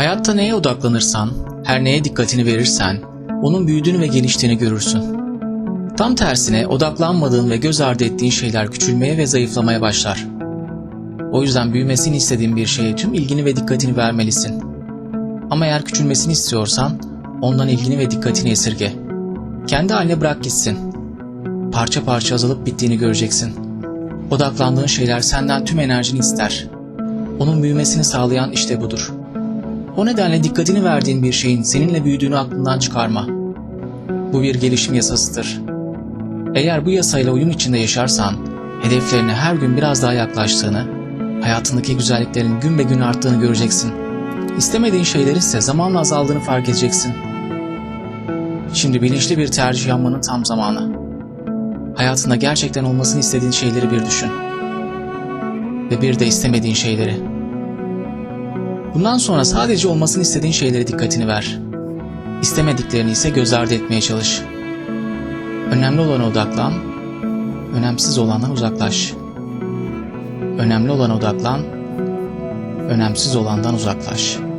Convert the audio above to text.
Hayatta neye odaklanırsan, her neye dikkatini verirsen, onun büyüdüğünü ve geliştiğini görürsün. Tam tersine odaklanmadığın ve göz ardı ettiğin şeyler küçülmeye ve zayıflamaya başlar. O yüzden büyümesini istediğin bir şeye tüm ilgini ve dikkatini vermelisin. Ama eğer küçülmesini istiyorsan ondan ilgini ve dikkatini esirge. Kendi haline bırak gitsin. Parça parça azalıp bittiğini göreceksin. Odaklandığın şeyler senden tüm enerjini ister. Onun büyümesini sağlayan işte budur. O nedenle dikkatini verdiğin bir şeyin seninle büyüdüğünü aklından çıkarma. Bu bir gelişim yasasıdır. Eğer bu yasayla uyum içinde yaşarsan, hedeflerine her gün biraz daha yaklaştığını, hayatındaki güzelliklerin gün be gün arttığını göreceksin. İstemediğin şeylerin ise zamanla azaldığını fark edeceksin. Şimdi bilinçli bir tercih yapmanın tam zamanı. Hayatında gerçekten olmasını istediğin şeyleri bir düşün. Ve bir de istemediğin şeyleri. Bundan sonra sadece olmasını istediğin şeylere dikkatini ver. İstemediklerini ise göz ardı etmeye çalış. Önemli olana odaklan, önemsiz olandan uzaklaş. Önemli olana odaklan, önemsiz olandan uzaklaş.''